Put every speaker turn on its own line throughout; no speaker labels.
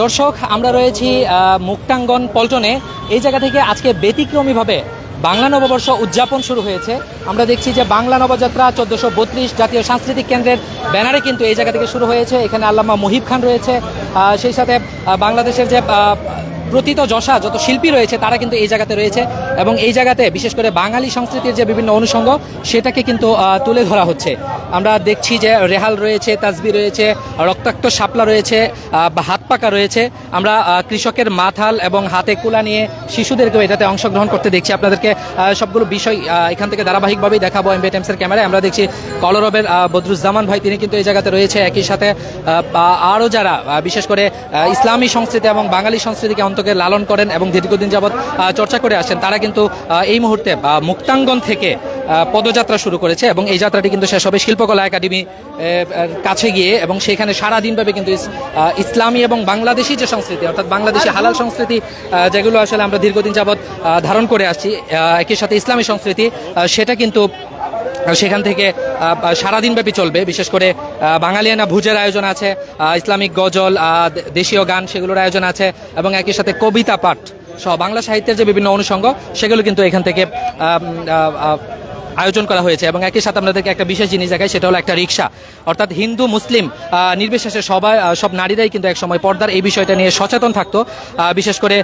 দর্শক, আমরা রয়েছি মুক্তাঙ্গন পল্টনে। এই জায়গা থেকে আজকে ব্যতিক্রমীভাবে বাংলা নববর্ষ উদযাপন শুরু হয়েছে। আমরা দেখছি যে বাংলা নবযাত্রা চোদ্দোশো বত্রিশ জাতীয় সাংস্কৃতিক কেন্দ্রের ব্যানারে কিন্তু এই জায়গা থেকে শুরু হয়েছে। এখানে আল্লামা মুহিব খান রয়েছে। সেই সাথে বাংলাদেশের যে প্রতীত যশা যত শিল্পী রয়েছে, তারা কিন্তু এই জায়গাতে রয়েছে এবং এই জায়গাতে বিশেষ করে বাঙালি সংস্কৃতির যে বিভিন্ন অনুষঙ্গ, সেটাকে কিন্তু তুলে ধরা হচ্ছে। আমরা দেখছি যে রেহাল রয়েছে, তাজবি রয়েছে, রক্তাক্ত শাপলা রয়েছে হাত পাকা রয়েছে। আমরা কৃষকের মাথাল এবং হাতে কুলা নিয়ে শিশুদেরকেও এটাতে অংশগ্রহণ করতে দেখছি। আপনাদেরকে সবগুলো বিষয় এখান থেকে ধারাবাহিকভাবেই দেখাবো এমবি টাইমসের ক্যামেরায়। আমরা দেখছি কলরবের বদরুজ্জামান ভাই, তিনি কিন্তু এই জায়গাতে রয়েছে। একই সাথে আরও যারা বিশেষ করে ইসলামী সংস্কৃতি এবং বাঙালি সংস্কৃতিকে অন্তকে লালন করেন এবং দীর্ঘদিন যাবৎ চর্চা করে আসেন তারা কিন্তু এই মুহূর্তে মুক্তাঙ্গন থেকে পদযাত্রা শুরু করেছে এবং এই যাত্রাটি কিন্তু শেষ হবে শিল্পকলা একাডেমি কাছে গিয়ে এবং সেখানে সারা দিনব্যাপী কিন্তু ইসলামী এবং বাংলাদেশি যে সংস্কৃতি অর্থাৎ বাংলাদেশি হালাল সংস্কৃতি যেগুলো আসলে আমরা দীর্ঘদিন যাবৎ ধারণ করে আসছি একই সাথে ইসলামী সংস্কৃতি সেটা কিন্তু সেখান থেকে সারাদিনব্যাপী সারাদিন ব্যাপী চলবে। বিশেষ করে বাঙালিয়ানা ভুজের আয়োজন আছে ইসলামিক গজল দেশীয় গান সেগুলোর আয়োজন আছে এবং একই সাথে কবিতা পাঠ সহ বাংলা সাহিত্যের যে বিভিন্ন অনুষঙ্গ, সেগুলো কিন্তু এখান থেকে আয়োজন করা হয়েছে এবং একই সাথে আপনাদেরকে একটা বিশেষ জিনিস দেখায় সেটা হলো একটা রিক্সা। অর্থাৎ হিন্দু, মুসলিম নির্বিশেষে সবাই সব নারীরাই কিন্তু একসময় পর্দার এই বিষয়টা নিয়ে সচেতন থাকতো। বিশেষ করে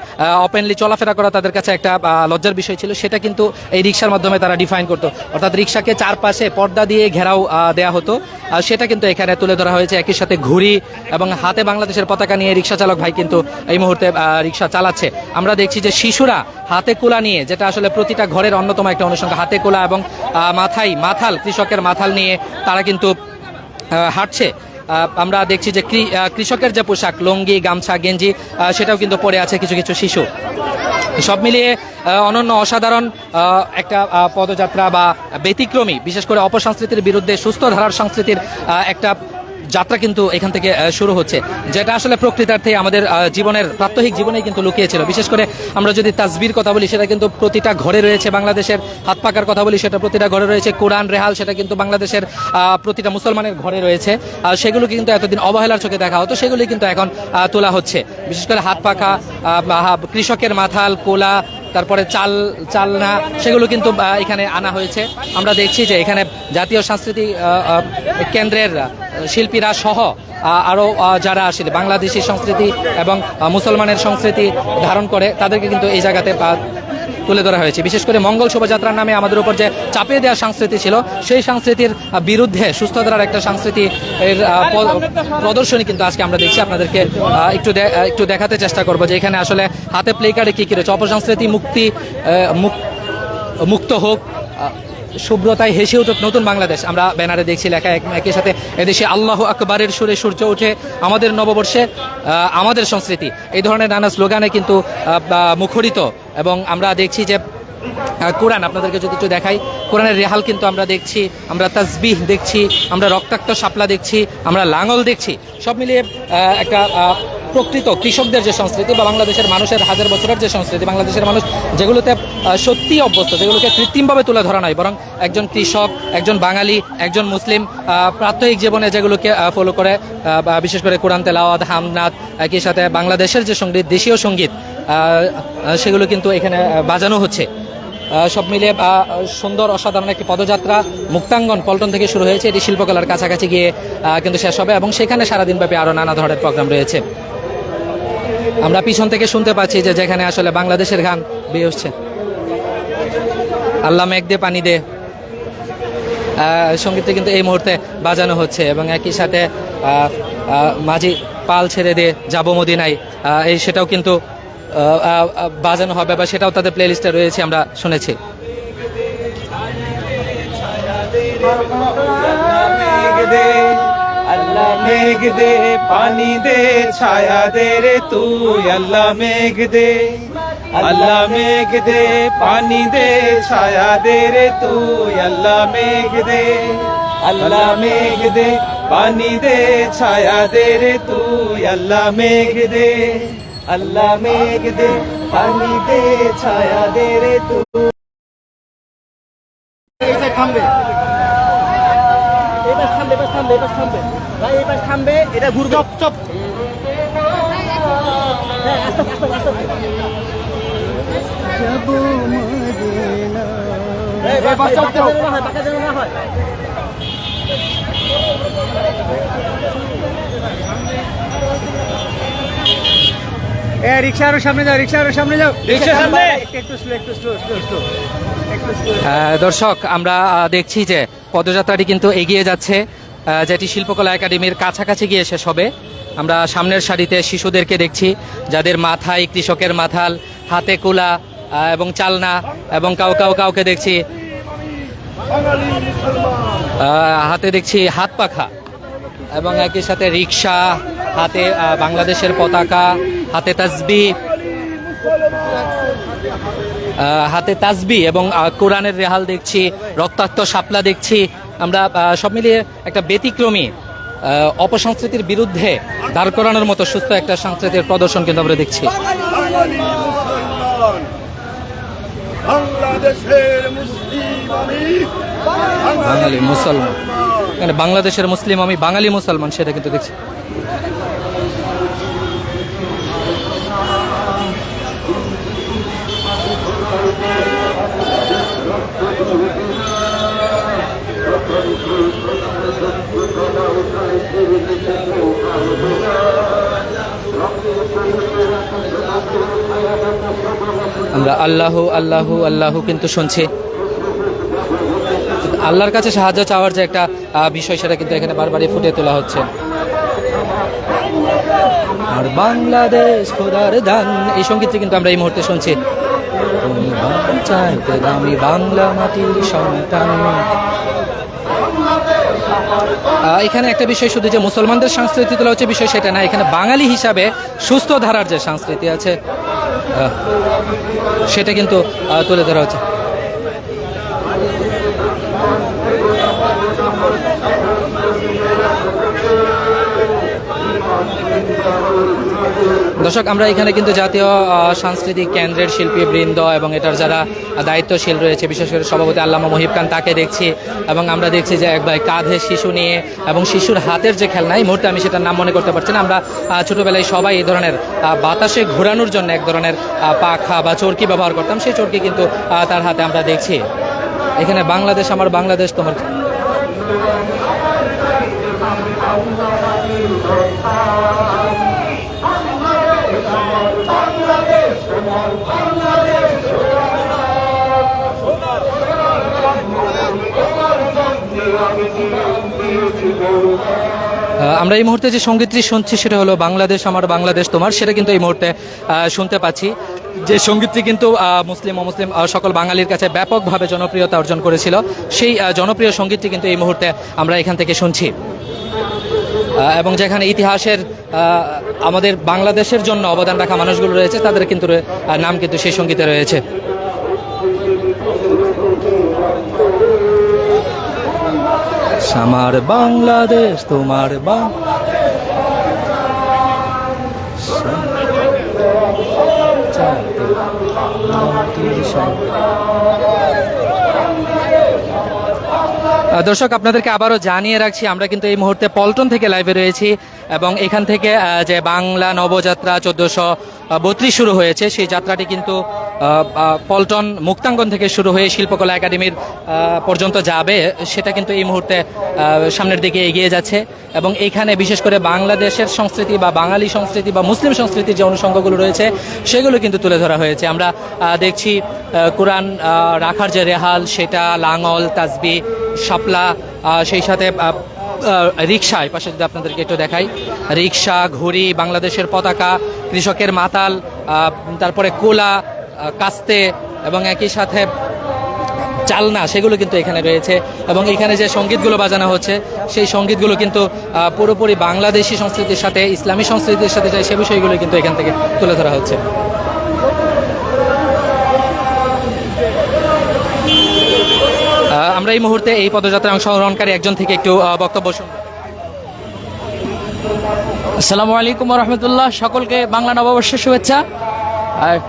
ওপেনলি চলাফেরা করা তাদের কাছে একটা লজ্জার বিষয় ছিল, সেটা কিন্তু এই রিক্সার মাধ্যমে তারা ডিফাইন করতো। অর্থাৎ রিক্সাকে চারপাশে পর্দা দিয়ে ঘেরাও দেয়া হতো। সেটা কিন্তু এখানে তুলে ধরা হয়েছে একই সাথে ঘুড়ি এবং হাতে বাংলাদেশের পতাকা নিয়ে রিক্সা চালক ভাই কিন্তু এই মুহূর্তে রিক্সা চালাচ্ছে। আমরা দেখছি যে শিশুরা হাতে কোলা নিয়ে, যেটা আসলে প্রতিটা ঘরের অন্যতম একটা অনুষঙ্গ, হাতে কোলা এবং মাথায়, মাথাল, কৃষকের মাথাল নিয়ে তারা কিন্তু হাঁটছে। আমরা দেখছি যে কৃষকের যে পোশাক, লুঙ্গি, গামছা, গেঞ্জি সেটাও কিন্তু পরে আছে কিছু কিছু শিশু। সব মিলিয়ে অনন্য, অসাধারণ একটা পদযাত্রা বা ব্যতিক্রমী, বিশেষ করে অপসংস্কৃতির বিরুদ্ধে সুস্থ ধারার সংস্কৃতির একটা যাত্রা কিন্তু এখান থেকে শুরু হচ্ছে, যেটা আসলে প্রকৃতার্থে আমাদের জীবনের, প্রাত্যহিক জীবনেই কিন্তু লুকিয়েছিল। বিশেষ করে আমরা যদি তাজবির কথা বলি, সেটা কিন্তু প্রতিটা ঘরে রয়েছে বাংলাদেশের, হাত পাকার কথা বলি, সেটা প্রতিটা ঘরে রয়েছে, কোরআন, রেহাল, সেটা কিন্তু বাংলাদেশের প্রতিটা মুসলমানের ঘরে রয়েছে। আর সেগুলো কিন্তু এতদিন অবহেলার চোখে দেখা হতো, সেগুলি কিন্তু এখন তোলা হচ্ছে। বিশেষ করে হাত পাখা কৃষকের মাথাল, কোলা তারপরে চাল চালনা সেগুলো কিন্তু এখানে আনা হয়েছে। আমরা দেখছি যে এখানে জাতীয় সংস্কৃতি আহ, আহ, কেন্দ্রের শিল্পীরা সহ আরও যারা আসলে বাংলাদেশি সংস্কৃতি এবং মুসলমানের সংস্কৃতি ধারণ করে তাদেরকে কিন্তু এই জায়গাতে তুলে ধরা হয়েছে। বিশেষ করে মঙ্গল শোভাযাত্রার নামে আমাদের উপর যে চাপিয়ে দেওয়া সংস্কৃতি ছিল, সেই সংস্কৃতির বিরুদ্ধে সুস্থ ধরার একটা সংস্কৃতি এর প্রদর্শনী কিন্তু আজকে আমরা দেখছি। আপনাদেরকে একটু একটু দেখাতে চেষ্টা করব যে এখানে আসলে হাতে প্লে কার্ডে কী কি রয়েছে। অপসংস্কৃতি মুক্তি মুক্ত হোক শুভ্রতায় হেসে উঠুক নতুন বাংলাদেশ। আমরা ব্যানারে দেখছি লেখা এক- একই সাথে এদেশে আল্লাহ আকবরের সুরে সূর্য ওঠে আমাদের নববর্ষে আমাদের সংস্কৃতি। এই ধরনের নানা স্লোগানে কিন্তু মুখরিত এবং আমরা দেখছি যে কোরআন, আপনাদেরকে যদি একটু দেখাই, কোরআনের রেহাল কিন্তু আমরা দেখছি, আমরা তাজবিহ দেখছি, আমরা রক্তাক্ত শাপলা দেখছি, আমরা লাঙল দেখছি। সব মিলিয়ে একটা প্রকৃত কৃষকদের যে সংস্কৃতি বা বাংলাদেশের মানুষের হাজার বছরের যে সংস্কৃতি বাংলাদেশের মানুষ যেগুলোতে আহ, সত্যিই অভ্যস্ত যেগুলোকে কৃত্রিমভাবে তুলে ধরা নয় বরং একজন কৃষক একজন বাঙালি একজন মুসলিম প্রাত্যহিক জীবনে যেগুলোকে ফলো করে বিশেষ করে কোরআন তেলাওয়াত হামনাথ একই সাথে বাংলাদেশের যে সংগীত দেশীয় সংগীত সেগুলো কিন্তু এখানে বাজানো হচ্ছে। সব আহ, সুন্দর অসাধারণ একটি পদযাত্রা মুক্তাঙ্গন পল্টন থেকে শুরু হয়েছে। এটি শিল্পকলার কাছাকাছি গিয়ে কিন্তু শেষ হবে এবং সেখানে সারাদিন ব্যাপী আরও নানা ধরনের প্রোগ্রাম রয়েছে। আমরা পিছন থেকে শুনতে পাচ্ছি যে যেখানে আসলে বাংলাদেশের গান বেয়ে উঠছে। আল্লাহ মেঘ দে পানি দে। সঙ্গীতটি কিন্তু এই মুহূর্তে বাজানো হচ্ছে এবং একই সাথে মাঝি পাল ছেড়ে দিয়ে যাব মদিনায়। আহ, এই সেটাও কিন্তু বাজানো হবে বা সেটাও তাদের প্লে লিস্টে রয়েছে আমরা শুনেছি।
আল্লাহ মেঘ দে, পানি দে, ছায়া দে রে তুই আল্লাহ মেঘ দে। আল্লাহ মেঘ দে, পানি দে, ছায়া দে রে তুই আল্লাহ মেঘ দে। আল্লাহ মেঘ দে, পানি দে, ছায়া দে রে তুই আল্লাহ মেঘ দে। আল্লাহ মেঘ দে, পানি দে, ছায়া দে রে তুই।
থামবে থামবে এবার থামবে এবার থামবে। ভাই এবার থামবে এটা ঘুরবে। Chop chop. এ রিক্সা আরও সামনে যাও রিক্সা আরও সামনে যাও।
রিক্সা সামনে।
একটু স্লো একটু স্লো স্লো স্লো
আহ, দর্শক আমরা দেখছি যে পদযাত্রাটি কিন্তু এগিয়ে যাচ্ছে। যেটি শিল্পকলা একাডেমির কাছাকাছি গিয়ে শেষ হবে। আমরা সামনের সারিতে শিশুদেরকে দেখছি যাদের মাথায় কৃষকের মাথাল হাতে কুলা এবং চালনা এবং কাউ কাউ কাউকে দেখছি হাতে দেখছি হাত পাখা এবং একই সাথে রিক্সা হাতে বাংলাদেশের পতাকা হাতে আহ, হাতে তাসবি এবং কোরআনের রেহাল দেখছি রক্তাক্ত শাপলা দেখছি আমরা সব মিলিয়ে একটা ব্যতিক্রমী অপসংস্কৃতির বিরুদ্ধে দাঁড় করানোর মতো সুস্থ একটা সংস্কৃতির প্রদর্শন কিন্তু আমরা দেখছি।
বাঙালি মুসলমান বাংলাদেশের মুসলিম আমি
বাঙালি মুসলমান। এখানে বাংলাদেশের মুসলিম আমি বাঙালি মুসলমান সেটা কিন্তু দেখছি। আল্লাহ আল্লাহ আল্লাহ কিন্তু শুনছি। আল্লাহর কাছে সাহায্য চাওয়ার যে একটা বিষয় সেটা কিন্তু এখানে বারবারই ফুটে তোলা হচ্ছে। আর বাংলাদেশ খোদার দান, এই সঙ্গীতটি কিন্তু আমরা এই মুহূর্তে শুনছি। দামি বাংলা মাটির সন্তান। এখানে একটা বিষয় শুধু যে মুসলমানদের সংস্কৃতি তোলা হচ্ছে, বিষয় সেটা না, এখানে বাঙালি হিসাবে সুস্থ ধারার যে সংস্কৃতি আছে সেটা কিন্তু তুলে ধরা হচ্ছে। দর্শক, আমরা এখানে কিন্তু জাতীয় সাংস্কৃতিক কেন্দ্রের শিল্পী বৃন্দ এবং এটার যারা দায়িত্বশীল রয়েছে, বিশেষ করে সভাপতি আল্লামা মহিব খান, তাকে দেখছি এবং আমরা দেখছি যে এক ভাই কাঁধে শিশু নিয়ে এবং শিশুর হাতের যে খেলনা, এই মুহূর্তে আমি সেটার নাম মনে করতে পারছি না। আমরা ছোটোবেলায় সবাই এই ধরনের বাতাসে ঘোরানোর জন্য এক ধরনের পাখা বা চরকি ব্যবহার করতাম, সেই চরকি কিন্তু তার হাতে আমরা দেখছি। এখানে বাংলাদেশ, আমার বাংলাদেশ তোমার আমরা এই মুহূর্তে যে সঙ্গীতটি শুনছি সেটা হলো বাংলাদেশ, আমার বাংলাদেশ তোমার, সেটা কিন্তু এই মুহূর্তে শুনতে পাচ্ছি। যে সঙ্গীতটি কিন্তু মুসলিম, অমুসলিম সকল বাঙালির কাছে ব্যাপকভাবে জনপ্রিয়তা অর্জন করেছিল, সেই জনপ্রিয় সঙ্গীতটি কিন্তু এই মুহূর্তে আমরা এখান থেকে শুনছি। এবং যেখানে ইতিহাসের আমাদের বাংলাদেশের জন্য অবদান রাখা মানুষগুলো রয়েছে তাদের কিন্তু নাম কিন্তু সেই সঙ্গীতে রয়েছে। আমার বাংলাদেশ তোমার বাং আহ, দর্শক আপনাদেরকে আবারও জানিয়ে রাখছি আমরা কিন্তু এই মুহূর্তে পল্টন থেকে লাইভে রয়েছি। এবং এখান থেকে যে বাংলা নবযাত্রা চোদ্দোশো বত্রিশ শুরু হয়েছে, সেই যাত্রাটি কিন্তু পল্টন মুক্তাঙ্গন থেকে শুরু হয়ে শিল্পকলা একাডেমির পর্যন্ত যাবে। সেটা কিন্তু এই মুহূর্তে সামনের দিকে এগিয়ে যাচ্ছে এবং এইখানে বিশেষ করে বাংলাদেশের সংস্কৃতি বা বাঙালি সংস্কৃতি বা মুসলিম সংস্কৃতির যে অনুষঙ্গগুলো রয়েছে, সেগুলো কিন্তু তুলে ধরা হয়েছে। আমরা দেখছি কোরআন রাখার যে রেহাল, সেটা, লাঙল তাসবি শাপলা সেই সাথে রিক্সা এই পাশে যদি আপনাদেরকে একটু দেখাই রিক্সা ঘুড়ি, বাংলাদেশের পতাকা, কৃষকের মাতাল তারপরে কোলা কাস্তে এবং একই সাথে চালনা, সেগুলো কিন্তু এখানে রয়েছে এবং এখানে যে সঙ্গীতগুলো বাজানো হচ্ছে, সেই সঙ্গীতগুলো কিন্তু পুরোপুরি বাংলাদেশি সংস্কৃতির সাথে, ইসলামী সংস্কৃতির সাথে যায় সে বিষয়গুলো কিন্তু এখান থেকে তুলে ধরা হচ্ছে। আমরা এই মুহূর্তে এই পদযাত্রায় অংশগ্রহণকারী একজন থেকে একটু বক্তব্য শুনব।
আসসালামু আলাইকুম রহমতুল্লাহ সকলকে বাংলা নববর্ষের শুভেচ্ছা।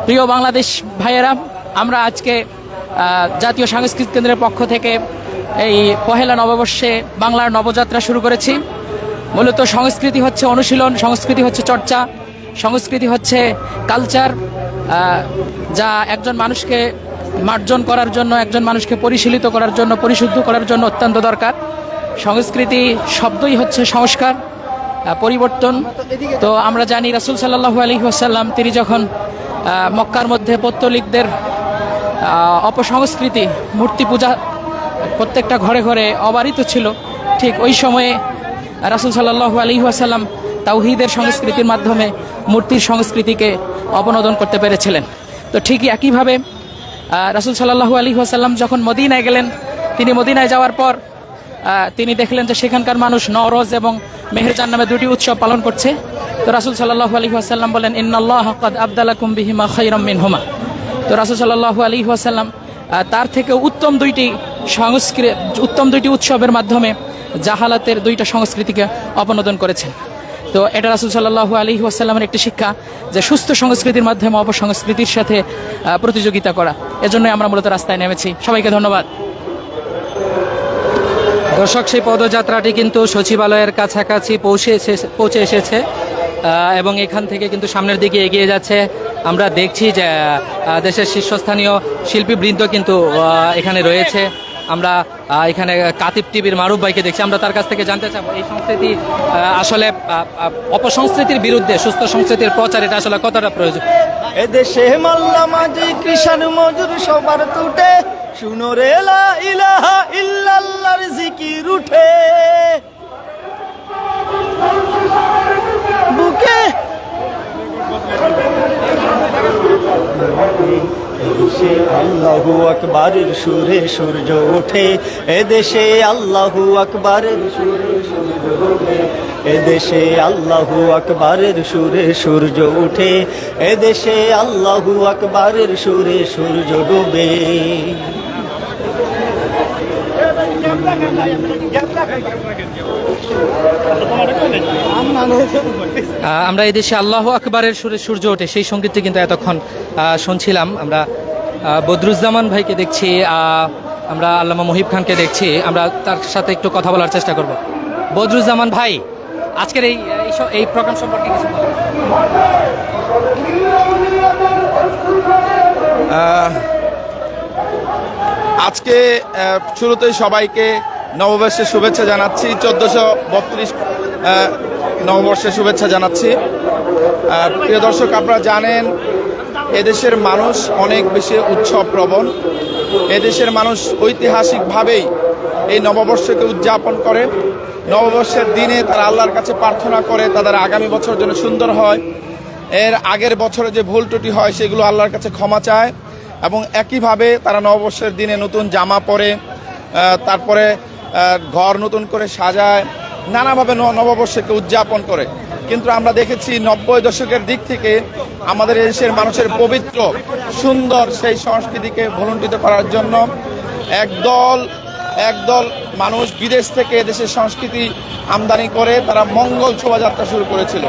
প্রিয় বাংলাদেশ ভাইয়েরা, আমরা আজকে জাতীয় সাংস্কৃতিক কেন্দ্রের পক্ষ থেকে এই পহেলা নববর্ষে বাংলার নবযাত্রা শুরু করেছি। মূলত সংস্কৃতি হচ্ছে অনুশীলন, সংস্কৃতি হচ্ছে চর্চা, সংস্কৃতি হচ্ছে কালচার যা একজন মানুষকে মার্জন করার জন্য, একজন মানুষকে পরিশীলিত করার জন্য, পরিশুদ্ধ করার জন্য অত্যন্ত দরকার। সংস্কৃতি শব্দই হচ্ছে সংস্কার পরিবর্তন। তো আমরা জানি রাসুল সাল্লাহু আলী ওয়াসাল্লাম, তিনি যখন মক্কার মধ্যে পত্তলিকদের অপসংস্কৃতি, মূর্তি পূজা প্রত্যেকটা ঘরে ঘরে অবারিত ছিল, ঠিক ওই সময়ে রাসুল সাল্লাহু আলী ওয়াসাল্লাম তাওহিদের সংস্কৃতির মাধ্যমে মূর্তির সংস্কৃতিকে অবনোদন করতে পেরেছিলেন। তো ঠিকই একইভাবে রাসুল সাল্লাহু আলী ওয়াসাল্লাম যখন মদিনায় গেলেন, তিনি মদিনায় যাওয়ার পর তিনি দেখলেন যে সেখানকার মানুষ নওরোজ এবং মেহেরজান নামে দুটি উৎসব পালন করছে। তো রাসুল সাল্লাহু আলী ওয়াসাল্লাম বলেন, ইন্নাল্লাহ কদ আবদালাকুম বিহিমা খৈরম মিন হুমা তো রাসুল সাল্লাহু আলী ওয়াসাল্লাম তার থেকে উত্তম দুইটি সংস্কৃতি উত্তম দুইটি উৎসবের মাধ্যমে জাহালাতের দুইটা সংস্কৃতিকে অবনোদন করেছেন। তো এটা রাসুল সাল্লাহু আলী ওয়াসাল্লামের একটি শিক্ষা যে সুস্থ সংস্কৃতির মাধ্যমে অপসংস্কৃতির সাথে প্রতিযোগিতা করা। এজন্যই আমরা মূলত রাস্তায় নেমেছি। সবাইকে ধন্যবাদ।
দর্শক, সেই পদযাত্রাটি কিন্তু সচিবালয়ের কাছাকাছি পৌঁছে পৌঁছে এসেছে এবং এখান থেকে কিন্তু সামনের দিকে এগিয়ে যাচ্ছে। আমরা দেখছি যে দেশের শীর্ষস্থানীয় শিল্পীবৃন্দ কিন্তু এখানে রয়েছে। আমরা এখানে কাতিব টিভির মারুফ ভাইকে দেখছি। আমরা তার কাছ থেকে জানতে চাবো, এই সংস্কৃতি আসলে অপসংস্কৃতির বিরুদ্ধে, সুস্থ সংস্কৃতির প্রচার, এটা আসলে কতটা প্রয়োজন?
এদেশে মাল্লা মাঝি কৃষাণ মজুর সবার তুটে, শুনো রে লা ইলাহা ইল্লাল্লাহর জিকির উঠে। বুকে এদেশে আল্লাহু আকবারের সুরে সূর্য ওঠে। এদেশে আল্লাহু আকবারের সুরে সূর্য ওঠে। এদেশে আল্লাহু আকবারের সুরে সূর্য ওঠে। এদেশে আল্লাহু আকবারের সুরে সূর্য ডোবে।
আমরা এই দেশে আল্লাহ আকবরের সুরে সূর্য ওঠে, সেই সঙ্গীতটি কিন্তু এতক্ষণ শুনছিলাম। আমরা বদরুজ্জামান ভাইকে দেখছি আমরা আল্লামা মহিব খানকে দেখছি। আমরা তার সাথে একটু কথা বলার চেষ্টা করব। বদরুজ্জামান ভাই, আজকের এই এই প্রোগ্রাম সম্পর্কে কিছু বলুন।
আজকে শুরুতেই সবাইকে নববর্ষের শুভেচ্ছা জানাচ্ছি। চোদ্দশো বত্রিশ নববর্ষের শুভেচ্ছা জানাচ্ছি। প্রিয় দর্শক, আপনারা জানেন, এদেশের মানুষ অনেক বেশি উৎসব প্রবণ এদেশের মানুষ ঐতিহাসিকভাবেই এই নববর্ষকে উদযাপন করে। নববর্ষের দিনে তারা আল্লাহর কাছে প্রার্থনা করে, তাদের আগামী বছর যেন সুন্দর হয়। এর আগের বছরে যে ভুল ত্রুটি হয়, সেগুলো আল্লাহর কাছে ক্ষমা চায়। এবং একইভাবে তারা নববর্ষের দিনে নতুন জামা পরে তারপরে ঘর নতুন করে সাজায়, নানাভাবে নববর্ষকে উদযাপন করে। কিন্তু আমরা দেখেছি নব্বই দশকের দিক থেকে আমাদের দেশের মানুষের পবিত্র, সুন্দর সেই সংস্কৃতিকে ভুলুণ্ঠিত করার জন্য একদল একদল মানুষ বিদেশ থেকে এদেশের সংস্কৃতি আমদানি করে, তারা মঙ্গল শোভাযাত্রা শুরু করেছিল।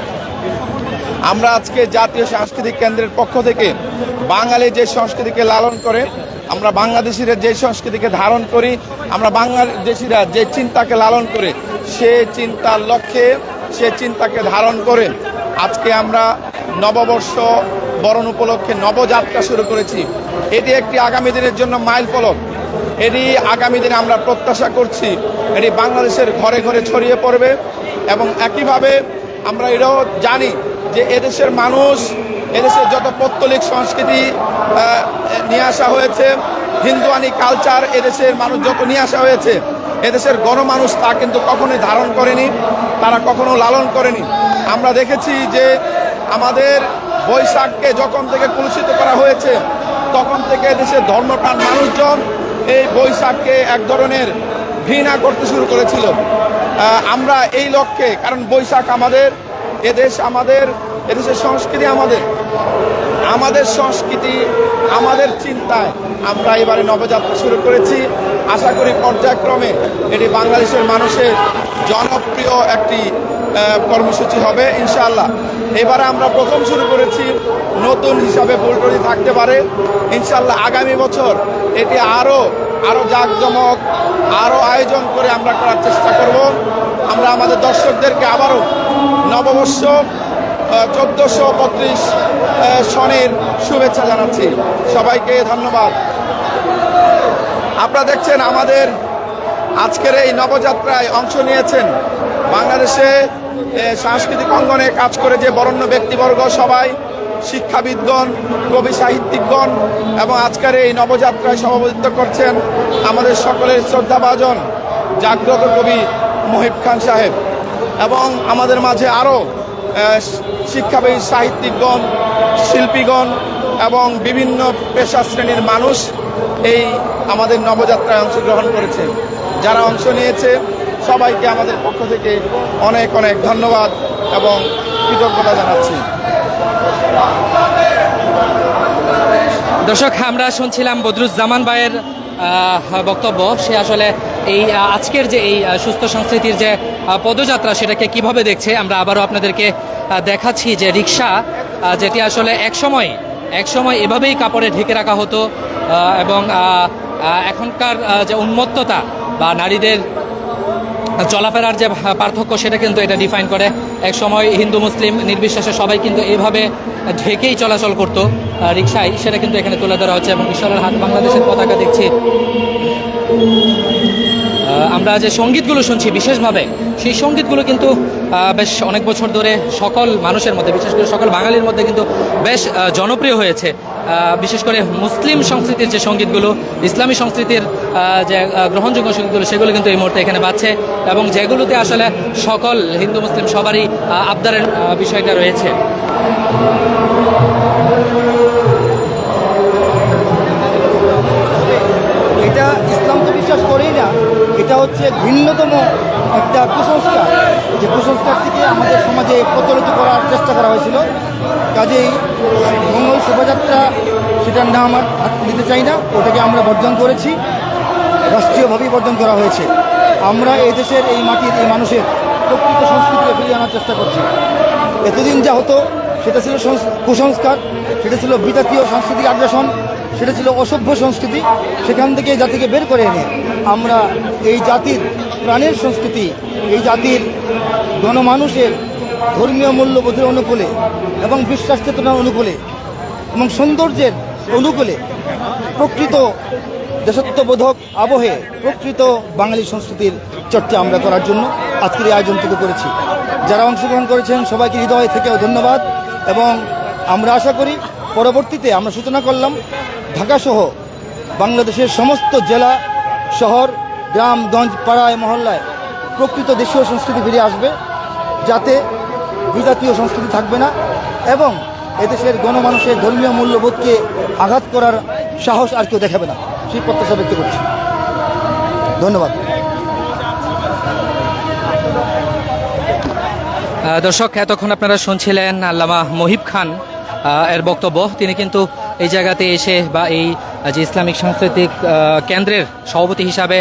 আমরা আজকে জাতীয় সাংস্কৃতিক কেন্দ্রের পক্ষ থেকে বাঙালি যে সংস্কৃতিকে লালন করে, আমরা বাংলাদেশিরা যে সংস্কৃতিকে ধারণ করি, আমরা বাংলাদেশিরা যে চিন্তাকে লালন করে, সে চিন্তার লক্ষ্যে সে চিন্তাকে ধারণ করে আজকে আমরা নববর্ষ বরণ উপলক্ষে নবযাত্রা শুরু করেছি। এটি একটি আগামী দিনের জন্য মাইল ফলক এটি আগামী দিনে আমরা প্রত্যাশা করছি, এটি বাংলাদেশের ঘরে ঘরে ছড়িয়ে পড়বে এবং একইভাবে আমরা এটাও জানি যে এদেশের মানুষ, এদেশের যত পৌত্তলিক সংস্কৃতি নিয়ে আসা হয়েছে, হিন্দুয়ানি কালচার এদেশের মানুষ যত নিয়ে আসা হয়েছে, এদেশের গণমানুষ তা কিন্তু কখনোই ধারণ করেনি, তারা কখনো লালন করেনি। আমরা দেখেছি যে আমাদের বৈশাখকে যখন থেকে কলুষিত করা হয়েছে, তখন থেকে দেশের ধর্মপ্রাণ মানুষজন এই বৈশাখকে এক ধরনের ঘৃণা করতে শুরু করেছিল। আমরা এই লক্ষ্যে, কারণ বৈশাখ আমাদের এদেশ আমাদের, এদেশের সংস্কৃতি আমাদের। আমাদের সংস্কৃতি, আমাদের চিন্তায় আমরা এবারে নবযাত্রা শুরু করেছি। আশা করি পর্যায়ক্রমে এটি বাংলাদেশের মানুষের জনপ্রিয় একটি কর্মসূচি হবে, ইনশাআল্লাহ। এবারে আমরা প্রথম শুরু করেছি, নতুন হিসাবে ফুলটরি থাকতে পারে। ইনশাআল্লাহ আগামী বছর এটি আরও আরও জাঁকজমক আরও আয়োজন করে আমরা করার চেষ্টা করব। আমরা আমাদের দর্শকদেরকে আবারও নববর্ষ চোদ্দোশো বত্রিশ সনের শুভেচ্ছা জানাচ্ছি। সবাইকে ধন্যবাদ। আপনারা দেখছেন আমাদের আজকের এই নবযাত্রায় অংশ নিয়েছেন বাংলাদেশে সাংস্কৃতিক অঙ্গনে কাজ করে যে বরণ্য ব্যক্তিবর্গ সবাই, শিক্ষাবিদগণ, কবি সাহিত্যিকগণ এবং আজকের এই নবযাত্রায় সভাপতিত্ব করছেন আমাদের সকলের শ্রদ্ধাভাজন জাগ্রত কবি মহিব খান সাহেব। এবং আমাদের মাঝে আরও শিক্ষাবিদ, সাহিত্যিকগণ, শিল্পীগণ এবং বিভিন্ন পেশা শ্রেণির মানুষ এই আমাদের নবযাত্রায় অংশগ্রহণ করেছে। যারা অংশ নিয়েছে, সবাইকে আমাদের পক্ষ থেকে অনেক অনেক ধন্যবাদ এবং কৃতজ্ঞতা জানাচ্ছি।
দর্শক, আমরা শুনছিলাম বদরুজ্জামান ভাইয়ের বক্তব্য। সে আসলে এই আজকের যে এই সুস্থ সংস্কৃতির যে পদযাত্রা, সেটাকে কীভাবে দেখছে? আমরা আবারও আপনাদেরকে দেখাচ্ছি যে রিক্সা যেটি আসলে এক সময় এক সময় এভাবেই কাপড়ে ঢেকে রাখা হতো এবং এখনকার যে উন্মত্ততা বা নারীদের চলাফেরার যে পার্থক্য, সেটা কিন্তু এটা ডিফাইন করে। এক সময় হিন্দু, মুসলিম নির্বিশেষে সবাই কিন্তু এভাবে ঢেকেই চলাচল করতো রিক্সায় সেটা কিন্তু এখানে তুলে ধরা হচ্ছে এবং ঈশ্বরের হাত বাংলাদেশের পতাকা দেখছি। আমরা যে সঙ্গীতগুলো শুনছি বিশেষভাবে, সেই সঙ্গীতগুলো কিন্তু বেশ অনেক বছর ধরে সকল মানুষের মধ্যে, বিশেষ করে সকল বাঙালির মধ্যে কিন্তু বেশ জনপ্রিয় হয়েছে। বিশেষ করে মুসলিম সংস্কৃতির যে সঙ্গীতগুলো, ইসলামী সংস্কৃতির যে গ্রহণযোগ্য সঙ্গীতগুলো, সেগুলো কিন্তু এই মুহূর্তে এখানে বাজছে এবং যেগুলোতে আসলে সকল হিন্দু, মুসলিম সবারই আবদারের বিষয়টা রয়েছে।
বিশ্বাস করেই না, এটা হচ্ছে ভিন্নতম একটা কুসংস্কার। যে কুসংস্কার থেকে আমাদের সমাজে প্রচলিত করার চেষ্টা করা হয়েছিল। কাজেই মঙ্গল শোভাযাত্রা, সেটার নাম আর নিতে চাই না, ওটাকে আমরা বর্জন করেছি। রাষ্ট্রীয়ভাবেই বর্জন করা হয়েছে। আমরা এই দেশের, এই মাটির, এই মানুষের প্রকৃত সংস্কৃতিকে ফিরিয়ে আনার চেষ্টা করছি। এতদিন যা হতো, সেটা ছিল কুসংস্কার, সেটা ছিল বিজাতীয় সাংস্কৃতিক আগ্রাসন। সেটা ছিল অসভ্য সংস্কৃতি, সেখান থেকে এই জাতিকে বের করে এনে আমরা এই জাতির প্রাণের সংস্কৃতি, এই জাতির গণমানুষের ধর্মীয় মূল্যবোধের অনুকূলে এবং বিশ্বাস চেতনার অনুকূলে এবং সৌন্দর্যের অনুকূলে প্রকৃত দেশত্ববোধক আবহে প্রকৃত বাঙালি সংস্কৃতির চর্চা আমরা করার জন্য আজকের এই আয়োজনটুকু করেছি। যারা অংশগ্রহণ করেছেন, সবাইকে হৃদয় থেকেও ধন্যবাদ এবং আমরা আশা করি পরবর্তীতে আমরা সূচনা করলাম। ঢাকাসহ বাংলাদেশের সমস্ত জেলা, শহর, গ্রাম, গঞ্জ, পাড়ায়, মহল্লায় প্রকৃত দেশীয় সংস্কৃতি ফিরে আসবে যাতে বিজাতীয় সংস্কৃতি থাকবে না এবং এদেশের গণমানুষের ধর্মীয় মূল্যবোধকে আঘাত করার সাহস আর কেউ দেখাবে না। সেই প্রত্যাশা ব্যক্ত করছি। ধন্যবাদ।
দর্শক, এতক্ষণ আপনারা শুনছিলেন আল্লামা মহিব খান এর বক্তব্য। তিনি কিন্তু এই জায়গাতে এসে বা এই যে ইসলামিক সাংস্কৃতিক কেন্দ্রের সভাপতি হিসাবে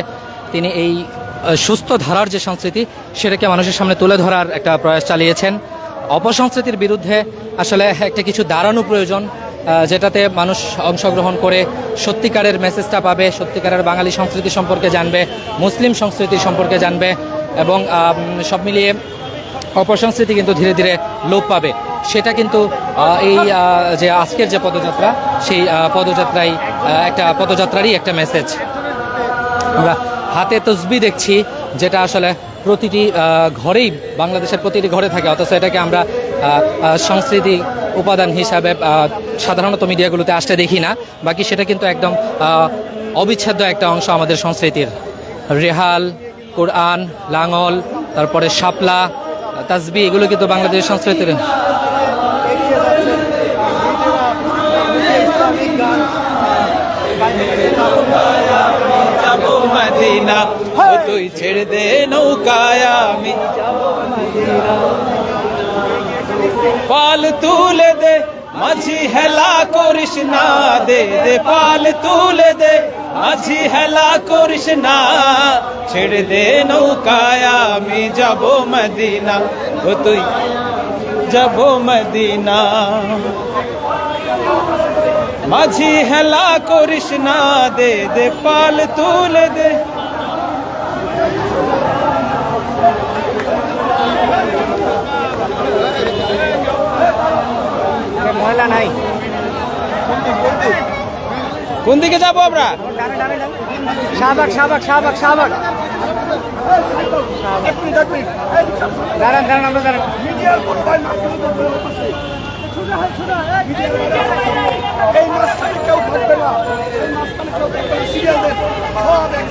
তিনি এই সুস্থ ধারার যে সংস্কৃতি, সেটাকে মানুষের সামনে তুলে ধরার একটা প্রয়াস চালিয়েছেন। অপসংস্কৃতির বিরুদ্ধে আসলে একটা কিছু দাঁড়ানো প্রয়োজন যেটাতে মানুষ অংশগ্রহণ করে সত্যিকারের মেসেজটা পাবে, সত্যিকারের বাঙালি সংস্কৃতি সম্পর্কে জানবে, মুসলিম সংস্কৃতি সম্পর্কে জানবে এবং সব মিলিয়ে অপসংস্কৃতি কিন্তু ধীরে ধীরে লোপ পাবে। সেটা কিন্তু এই যে আজকের যে পদযাত্রা সেই পদযাত্রায় একটা পদযাত্রারই একটা মেসেজ আমরা হাতে তসবি দেখছি যেটা আসলে প্রতিটি ঘরেই বাংলাদেশের প্রতিটি ঘরে থাকে অথচ এটাকে আমরা আহ, উপাদান হিসাবে সাধারণত মিডিয়াগুলোতে আসতে দেখি না। বাকি সেটা কিন্তু একদম অবিচ্ছেদ্য একটা অংশ আমাদের সংস্কৃতির। রেহাল কোরআন লাঙল তারপরে শাপলা তাসবি এগুলো কিন্তু বাংলাদেশের সংস্কৃতির।
মদিনা তুই ছেড়ে দে নৌকায় আমি। পাল তুলে দে, মাঝি হেলা করিস না, দে দে পাল তুলে দে, মাঝি হেলা করিস না, ছেড়ে দে নৌকায় আমি যাব মদিনা ও তুই যাব মদিনা। মাঝি হেলা করিস না দে দে পাল তুলে দে।
নাই।
কোন দিকে যাব আমরা?
শাহবাগ শাহবাগ শাহবাগ শাহবাগ। দাঁড়ান দাঁড়ান আমরা দাঁড়ান।
এই মাঝখানে কেউ থাকবে না এই মাঝখানে কেউ থাকবে না সিরিয়াল দেন সব এক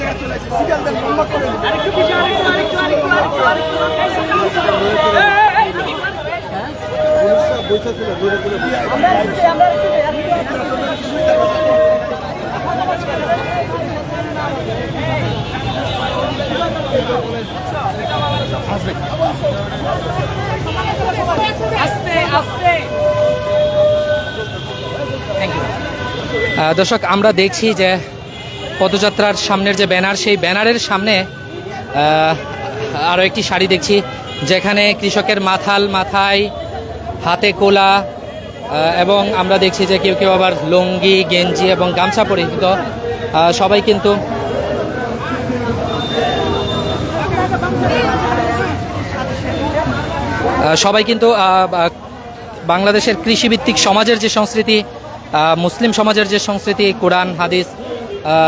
দর্শক, আমরা দেখছি যে পদযাত্রার সামনের যে ব্যানার, সেই ব্যানারের সামনে আরও একটি শাড়ি দেখছি, যেখানে কৃষকের মাথাল, মাথায়, হাতে কোলা এবং আমরা দেখছি যে কেউ কেউ আবার লুঙ্গি, গেঞ্জি এবং গামছা পরিহিত সবাই কিন্তু সবাই কিন্তু বাংলাদেশের কৃষিভিত্তিক সমাজের যে সংস্কৃতি মুসলিম সমাজের যে সংস্কৃতি, কোরআন, হাদিস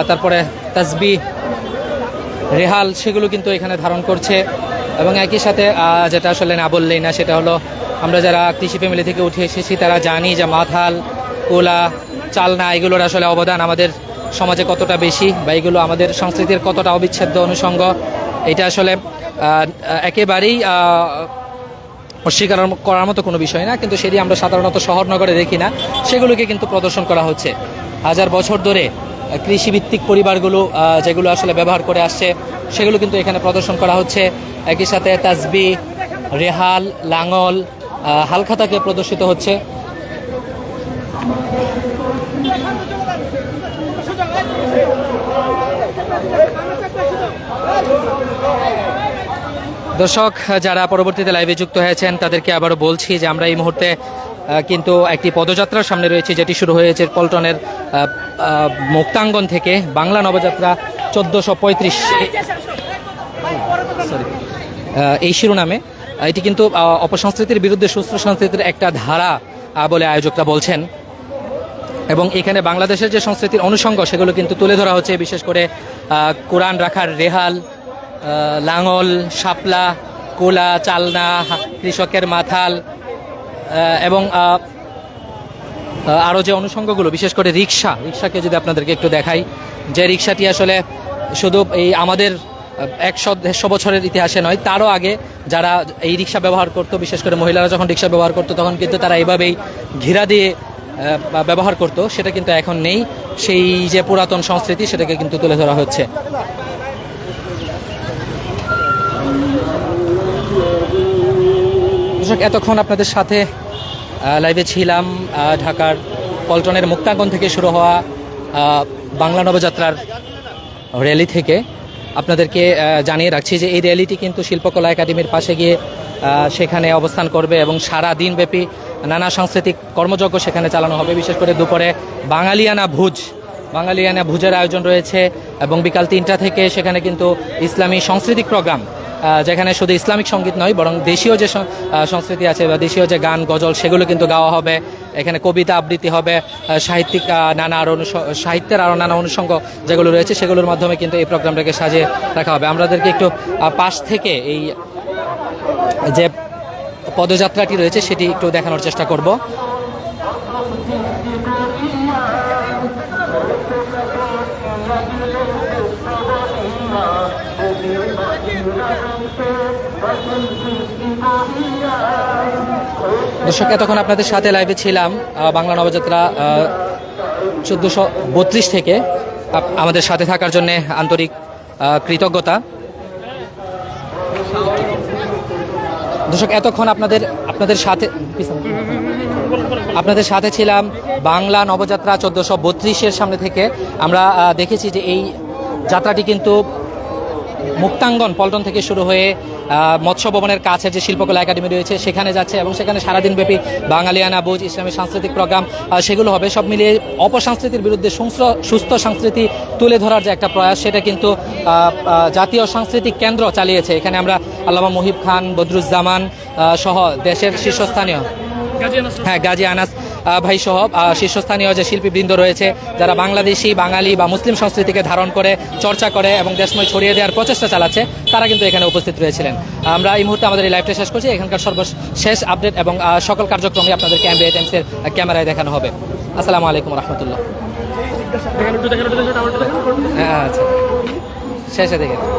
তারপরে তাসবি রেহাল, সেগুলো কিন্তু এখানে ধারণ করছে। এবং একই সাথে যেটা আসলে না বললেই না, সেটা হলো আমরা যারা কৃষি ফ্যামিলি থেকে উঠে এসেছি, তারা জানি যে মাথাল, কোলা, চালনা, এগুলোর আসলে অবদান আমাদের সমাজে কতটা বেশি বা এগুলো আমাদের সংস্কৃতির কতটা অবিচ্ছেদ্য অনুষঙ্গ। এটা আসলে একেবারেই অস্বীকার করার মতো কোনো বিষয় না, কিন্তু সেটি আমরা সাধারণত শহর নগরে দেখি না। সেগুলোকে কিন্তু প্রদর্শন করা হচ্ছে। হাজার বছর ধরে কৃষিভিত্তিক পরিবারগুলো যেগুলো আসলে ব্যবহার করে আসছে, সেগুলো কিন্তু এখানে প্রদর্শন করা হচ্ছে। একই সাথে তাজবি রেহাল, লাঙল হালখাতাকে প্রদর্শিত হচ্ছে। দর্শক, যারা পরবর্তীতে লাইভে যুক্ত হয়েছেন, তাদেরকে আবারও বলছি যে আমরা এই মুহূর্তে কিন্তু একটি পদযাত্রার সামনে রয়েছে, যেটি শুরু হয়েছে পল্টনের মুক্তাঙ্গন থেকে বাংলা নবযাত্রা চোদ্দোশো পঁয়ত্রিশ। এই শিরোনামে এটি কিন্তু অপসংস্কৃতির বিরুদ্ধে সুস্থ সংস্কৃতির একটা ধারা বলে আয়োজকরা বলছেন। এবং এখানে বাংলাদেশের যে সংস্কৃতির অনুষঙ্গ, সেগুলো কিন্তু তুলে ধরা হচ্ছে, বিশেষ করে কোরআন রাখার রেহাল লাঙল, শাপলা, কোলা, চালনা, কৃষকের মাথাল এবং আরও যে অনুষঙ্গগুলো, বিশেষ করে রিক্সা, রিক্সাকে যদি আপনাদেরকে একটু দেখাই, যে রিক্সাটি আসলে শুধু এই আমাদের একশো দেড়শো বছরের ইতিহাসে নয়, তারও আগে যারা এই রিক্সা ব্যবহার করতো, বিশেষ করে মহিলারা যখন রিক্সা ব্যবহার করতো, তখন কিন্তু তারা এইভাবেই ঘিরা দিয়ে ব্যবহার করতো, সেটা কিন্তু এখন নেই। সেই যে পুরাতন সংস্কৃতি, সেটাকে কিন্তু তুলে ধরা হচ্ছে। দর্শক, এতক্ষণ আপনাদের সাথে লাইভে ছিলাম ঢাকার পল্টনের মুক্তাঙ্গন থেকে শুরু হওয়া বাংলা নবযাত্রার র্যালি থেকে। আপনাদেরকে জানিয়ে রাখছি যে এই র্যালিটি কিন্তু শিল্পকলা একাডেমির পাশে গিয়ে সেখানে অবস্থান করবে এবং সারা দিনব্যাপী নানা সাংস্কৃতিক কর্মযজ্ঞ সেখানে চালানো হবে। বিশেষ করে দুপুরে বাঙালিয়ানা ভুজ, বাঙালিয়ানা ভুজের আয়োজন রয়েছে এবং বিকাল তিনটা থেকে সেখানে কিন্তু ইসলামী সাংস্কৃতিক প্রোগ্রাম যেখানে শুধু ইসলামিক সংগীত নয়, বরং দেশীয় যে সংস্কৃতি আছে বা দেশীয় যে গান, গজল, সেগুলো কিন্তু গাওয়া হবে। এখানে কবিতা আবৃত্তি হবে সাহিত্যিক নানা আরও অনুষ- সাহিত্যের আরও নানা অনুষঙ্গ যেগুলো রয়েছে, সেগুলোর মাধ্যমে কিন্তু এই প্রোগ্রামটাকে সাজিয়ে রাখা হবে। আমাদেরকে একটু পাশ থেকে এই যে পদযাত্রাটি রয়েছে, সেটি একটু দেখানোর চেষ্টা করব। দর্শক, এতক্ষণ আপনাদের সাথে লাইভে ছিলাম বাংলা নবযাত্রা চোদ্দোশো বত্রিশ থেকে আমাদের সাথে থাকার জন্য আন্তরিক কৃতজ্ঞতা। দর্শক, এতক্ষণ আপনাদের আপনাদের সাথে আপনাদের সাথে ছিলাম বাংলা নবযাত্রা চোদ্দোশো বত্রিশের সামনে থেকে। আমরা দেখেছি যে এই যাত্রাটি কিন্তু মুক্তাঙ্গন পল্টন থেকে শুরু হয়ে মৎস্য ভবনের কাছে যে শিল্পকলা একাডেমি রয়েছে সেখানে যাচ্ছে এবং সেখানে সারাদিন ব্যাপী বাঙালিয়ানা বুঝ ইসলামী সাংস্কৃতিক প্রোগ্রাম সেগুলো হবে। সব মিলিয়ে অপসংস্কৃতির বিরুদ্ধে সুস্থ- সংস্কৃতি তুলে ধরার যে একটা প্রয়াস সেটা কিন্তু জাতীয় সাংস্কৃতিক কেন্দ্র চালিয়েছে। এখানে আমরা আল্লামা মুহিব খান বদরুজ্জামান সহ দেশের শীর্ষস্থানীয়। হ্যাঁ গাজী আনাস। ভাই সহ শীর্ষস্থানীয় যে শিল্পীবৃন্দ রয়েছে যারা বাংলাদেশি বাঙালি বা মুসলিম সংস্কৃতিকে ধারণ করে চর্চা করে এবং দেশময় ছড়িয়ে দেওয়ার প্রচেষ্টা চালাচ্ছে তারা কিন্তু এখানে উপস্থিত রয়েছিলেন। আমরা এই মুহূর্তে আমাদের এই লাইভটা শেষ করছি। এখানকার সর্বশেষ আপডেট এবং সকল কার্যক্রমই আপনাদেরকে এমবিএ টাইমসের ক্যামেরায় দেখানো হবে। আসসালামু আলাইকুম রহমতুল্লাহ হ্যাঁ আচ্ছা। শেষে দেখে